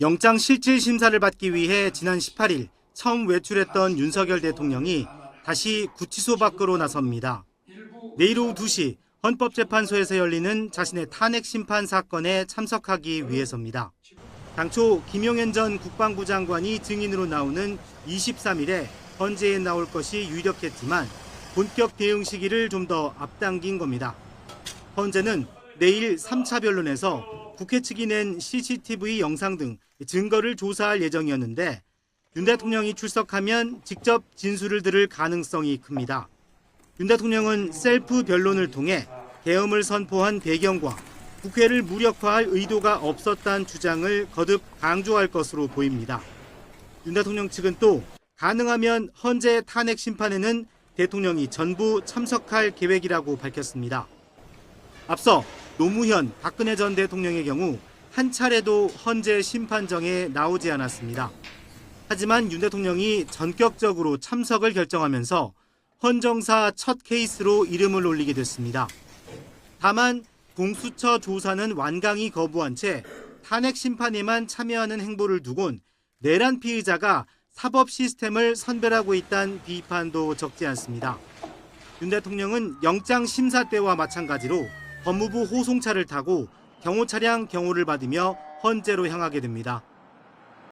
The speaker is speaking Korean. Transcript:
영장 실질 심사를 받기 위해 지난 18일 처음 외출했던 윤석열 대통령이 다시 구치소 밖으로 나섭니다. 내일 오후 2시 헌법재판소에서 열리는 자신의 탄핵 심판 사건에 참석하기 위해서입니다. 당초 김용현 전 국방부 장관이 증인으로 나오는 23일에 헌재에 나올 것이 유력했지만 본격 대응 시기를 좀 더 앞당긴 겁니다. 헌재는 내일 3차 변론에서 국회 측이 낸 CCTV 영상 등 증거를 조사할 예정이었는데 윤 대통령이 출석하면 직접 진술을 들을 가능성이 큽니다. 윤 대통령은 셀프 변론을 통해 계엄을 선포한 배경과 국회를 무력화할 의도가 없었다는 주장을 거듭 강조할 것으로 보입니다. 윤 대통령 측은 또 가능하면 헌재 탄핵 심판에는 대통령이 전부 참석할 계획이라고 밝혔습니다. 앞서 노무현, 박근혜 전 대통령의 경우 한 차례도 헌재 심판정에 나오지 않았습니다. 하지만 윤 대통령이 전격적으로 참석을 결정하면서 헌정사 첫 케이스로 이름을 올리게 됐습니다. 다만 공수처 조사는 완강히 거부한 채 탄핵 심판에만 참여하는 행보를 두곤 내란 피의자가 사법 시스템을 선별하고 있다는 비판도 적지 않습니다. 윤 대통령은 영장 심사 때와 마찬가지로 법무부 호송차를 타고 경호 차량 경호를 받으며 헌재로 향하게 됩니다.